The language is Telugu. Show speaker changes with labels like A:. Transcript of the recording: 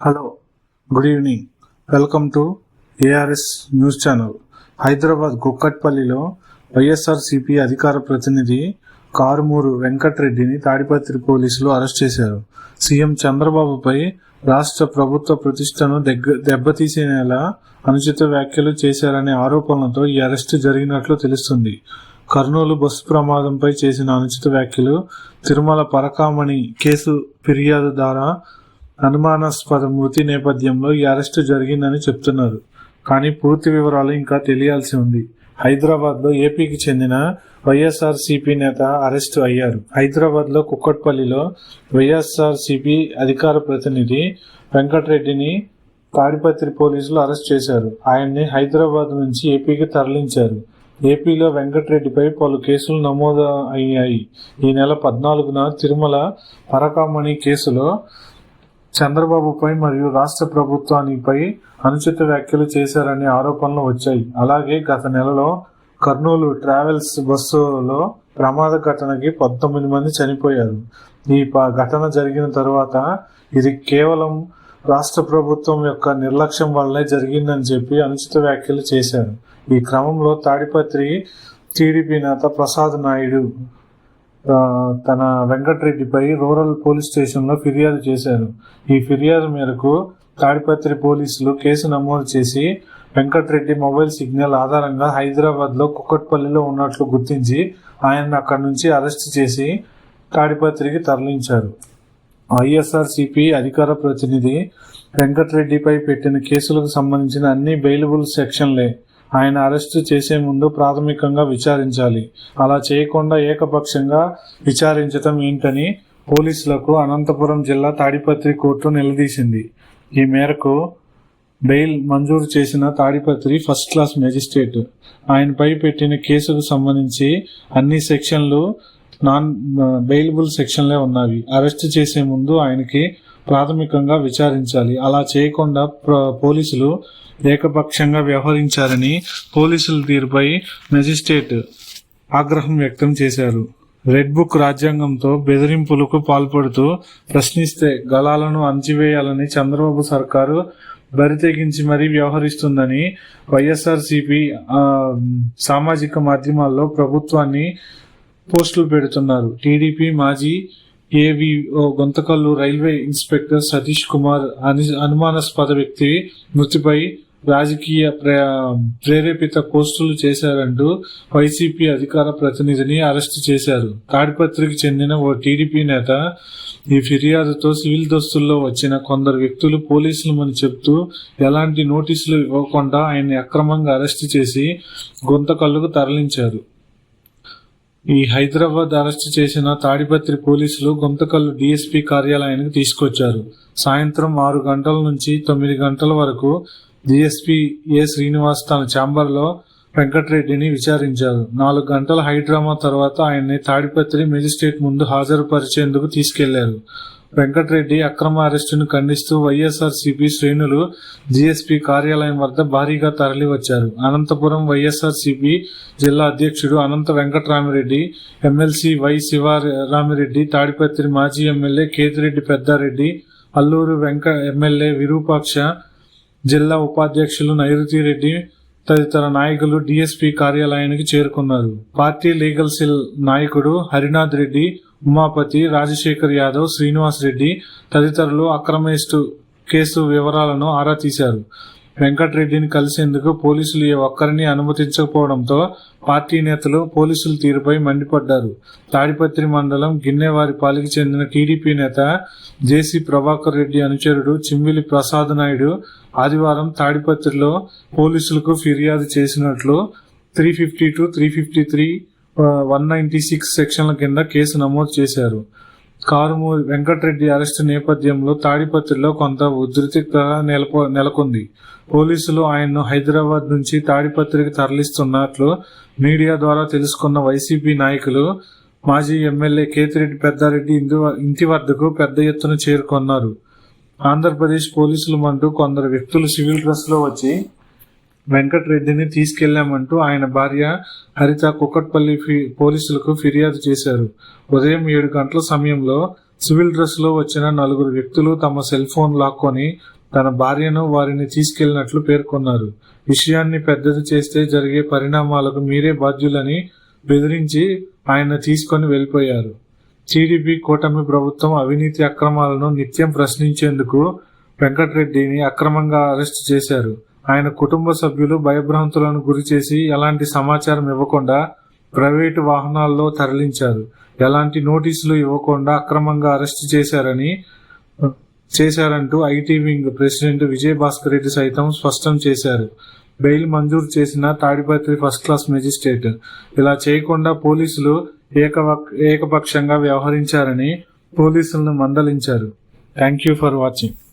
A: Hello good evening welcome to ARS news channel Hyderabad కుక్కట్పల్లిలో YSRCP అధికార ప్రతినిధి కారుమూరు వెంకట్రెడ్డిని తాడిపత్రి పోలీసులు అరెస్ట్ చేశారు. సీఎం చంద్రబాబుపై రాష్ట్ర ప్రభుత్వ ప్రతిష్టను దగ్గ దెబ్బతీసేలా అనుచిత వ్యాఖ్యలు చేశారనే ఆరోపణలతో ఈ అరెస్టు జరిగినట్లు తెలుస్తుంది. కర్నూలు బస్సు ప్రమాదంపై చేసిన అనుచిత వ్యాఖ్యలు తిరుమల పరకామణి కేసు ఫిర్యాదు ద్వారా అనుమానాస్పద మృతి నేపథ్యంలో ఈ అరెస్టు జరిగిందని చెప్తున్నారు. కానీ పూర్తి వివరాలు ఇంకా తెలియాల్సి ఉంది. హైదరాబాద్లో ఏపీకి చెందిన వైఎస్ఆర్ సిపి నేత అరెస్టు అయ్యారు. హైదరాబాద్లో కుక్కట్పల్లిలో వైఎస్ఆర్ సిపి అధికార ప్రతినిధి వెంకటరెడ్డిని తాడిపత్రి పోలీసులు అరెస్ట్ చేశారు. ఆయన్ని హైదరాబాద్ నుంచి ఏపీకి తరలించారు. ఏపీలో వెంకటరెడ్డిపై పలు కేసులు నమోదు అయ్యాయి. ఈ నెల పద్నాలుగున తిరుమల పరకామణి కేసులో చంద్రబాబుపై మరియు రాష్ట్ర ప్రభుత్వానిపై అనుచిత వ్యాఖ్యలు చేశారనే ఆరోపణలు వచ్చాయి. అలాగే గత నెలలో కర్నూలు ట్రావెల్స్ బస్సులో ప్రమాద ఘటనకి పంతొమ్మిది మంది చనిపోయారు. ఈ ప- ఘటన జరిగిన తర్వాత ఇది కేవలం రాష్ట్ర ప్రభుత్వం యొక్క నిర్లక్ష్యం వల్లనే జరిగిందని చెప్పి అనుచిత వ్యాఖ్యలు చేశారు. ఈ క్రమంలో తాడిపత్రి టీడీపీ నేత ప్రసాద్ నాయుడు తన వెంకటరెడ్డిపై రూరల్ పోలీస్ స్టేషన్లో ఫిర్యాదు చేశారు. ఈ ఫిర్యాదు మేరకు తాడిపత్రి పోలీసులు కేసు నమోదు చేసి వెంకటరెడ్డి మొబైల్ సిగ్నల్ ఆధారంగా హైదరాబాద్లో కుక్కట్పల్లిలో ఉన్నట్లు గుర్తించి ఆయన్ని అక్కడి నుంచి అరెస్ట్ చేసి తాడిపత్రికి తరలించారు. వైఎస్ఆర్సీపీ అధికార ప్రతినిధి వెంకటరెడ్డిపై పెట్టిన కేసులకు సంబంధించిన అన్ని బెయిలబుల్ సెక్షన్లే ఆయన అరెస్టు చేసే ముందు ప్రాథమికంగా విచారించాలి. అలా చేయకుండా ఏకపక్షంగా విచారించటం ఏంటని పోలీసులకు అనంతపురం జిల్లా తాడిపత్రి కోర్టు నిలదీసింది. ఈ మేరకు బెయిల్ మంజూరు చేసిన తాడిపత్రి ఫస్ట్ క్లాస్ మెజిస్ట్రేట్. ఆయనపై పెట్టిన కేసుకు సంబంధించి అన్ని సెక్షన్లు నాన్ బెయిలబుల్ సెక్షన్లే ఉన్నవి. అరెస్ట్ చేసే ముందు ఆయనకి ప్రాథమికంగా విచారించాలి. అలా చేయకుండా పోలీసులు ఏకపక్షంగా వ్యవహరించారని పోలీసుల తీరుపై మెజిస్ట్రేట్ ఆగ్రహం వ్యక్తం చేశారు. రెడ్ బుక్ రాజ్యాంగంతో బెదిరింపులకు పాల్పడుతూ ప్రశ్నిస్తే గళాలను అణచివేయాలని చంద్రబాబు సర్కారు బరితెగించి మరీ వ్యవహరిస్తుందని వైఎస్ఆర్సీపీ సామాజిక మాధ్యమాల్లో ప్రభుత్వాన్ని పోస్టులు పెడుతున్నారు. టీడీపీ మాజీ AVO Guntakal railway inspector Satish Kumar అని- అనుమానాస్పద వ్యక్తి మృతిపై రాజకీయ ప్రేరేపిత పోస్టులు చేశారంటూ వైసీపీ అధికార ప్రతినిధిని అరెస్టు చేశారు. తాడిపత్రికి చెందిన ఓ టీడీపీ నేత ఈ ఫిర్యాదుతో సివిల్ దస్తుల్లో వచ్చిన కొందరు వ్యక్తులు పోలీసులమని చెప్తూ ఎలాంటి నోటీసులు ఇవ్వకుండా ఆయన్ని అక్రమంగా అరెస్టు చేసి గుంతకల్లుకు తరలించారు. ఈ హైదరాబాద్ అరెస్ట్ చేసిన తాడిపత్రి పోలీసులు గుంతకల్లు డీఎస్పీ కార్యాలయానికి తీసుకొచ్చారు. సాయంత్రం ఆరు గంటల నుంచి తొమ్మిది గంటల వరకు డీఎస్పీ ఏ శ్రీనివాస్ తన ఛాంబర్లో వెంకటరెడ్డిని విచారించారు. నాలుగు గంటల హైడ్రామా తర్వాత ఆయన్ని తాడిపత్రి మెజిస్ట్రేట్ ముందు హాజరుపరిచేందుకు తీసుకెళ్ళారు. వెంకటరెడ్డి అక్రమ అరెస్టును ఖండిస్తూ వైఎస్ఆర్సీపీ శ్రేణులు జీఎస్పీ కార్యాలయం వద్ద భారీగా తరలివచ్చారు. Anantapur Y S R C P జిల్లా అధ్యక్షుడు అనంత వెంకటరామిరెడ్డి ఎమ్మెల్సీ వై శివారామిరెడ్డి తాడిపత్రి మాజీ ఎమ్మెల్యే కేతిరెడ్డి పెద్దారెడ్డి అల్లూరు వెంక ఎమ్మెల్యే విరూపాక్ష జిల్లా ఉపాధ్యక్షులు నైరుతి రెడ్డి తదితర నాయకులు డిఎస్పీ కార్యాలయానికి చేరుకున్నారు. పార్టీ లీగల్ సెల్ నాయకుడు హరినాథ్ రెడ్డి ఉమాపతి రాజశేఖర్ యాదవ్ శ్రీనివాస్ రెడ్డి తదితరులు అక్రమేస్టు కేసు వివరాలను ఆరా తీశారు. వెంకటరెడ్డిని కలిసేందుకు పోలీసులు ఏ ఒక్కరిని అనుమతించకపోవడంతో పార్టీ నేతలు పోలీసుల తీరుపై మండిపడ్డారు. తాడిపత్రి మండలం గిన్నెవారిపాలికి చెందిన టీడీపీ నేత జేసీ ప్రభాకర్ రెడ్డి అనుచరుడు చిమ్మిలి ప్రసాద్ నాయుడు ఆదివారం తాడిపత్రిలో పోలీసులకు ఫిర్యాదు చేసినట్లు three fifty two three fifty three one ninety six సెక్షన్ల కింద కేసు నమోదు చేశారు. కారుమూరి వెంకటరెడ్డి అరెస్టు నేపథ్యంలో తాడిపత్రిలో కొంత ఉద్రిక్తత నెలకొ నెలకొంది. పోలీసులు ఆయన్ను హైదరాబాద్ నుంచి తాడిపత్రికి తరలిస్తున్నట్లు మీడియా ద్వారా తెలుసుకున్న వైసీపీ నాయకులు మాజీ ఎమ్మెల్యే కేతిరెడ్డి పెద్దారెడ్డి ఇందు- ఇంటి వద్దకు పెద్ద ఎత్తున చేరుకున్నారు. ఆంధ్రప్రదేశ్ పోలీసులు అంటూ కొందరు వ్యక్తులు సివిల్ డ్రెస్లో వచ్చి వెంకటరెడ్డిని తీసుకెళ్ళామంటూ ఆయన భార్య హరిత కుక్కట్పల్లి ఫి- పోలీసులకు ఫిర్యాదు చేశారు. ఉదయం ఏడు గంటల సమయంలో సివిల్ డ్రెస్లో వచ్చిన నలుగురు వ్యక్తులు తమ సెల్ ఫోన్ లాక్కొని తన భార్యను వారిని తీసుకెళ్ళినట్లు పేర్కొన్నారు. విషయాన్ని పెద్దది చేస్తే జరిగే పరిణామాలకు మీరే బాధ్యులని బెదిరించి ఆయన తీసుకొని వెళ్ళిపోయారు. టీడీపీ కూటమి ప్రభుత్వం అవినీతి అక్రమాలను నిత్యం ప్రశ్నించేందుకు వెంకటరెడ్డిని అక్రమంగా అరెస్టు చేశారు. ఆయన కుటుంబ సభ్యులు భయభ్రాంతులను గురిచేసి ఎలాంటి సమాచారం ఇవ్వకుండా ప్రైవేటు వాహనాల్లో తరలించారు. ఎలాంటి నోటీసులు ఇవ్వకుండా అక్రమంగా అరెస్టు చేశారని చేశారంటూ IT wing president Vijay Bhaskar Reddy సైతం స్పష్టం చేశారు. బెయిల్ మంజూరు చేసిన తాడిపత్రి ఫస్ట్ క్లాస్ మెజిస్ట్రేట్. ఇలా చేయకుండా పోలీసులు ఏకవక్- ఏకపక్షంగా వ్యవహరించారని పోలీసులను మందలించారు. Thank you for watching.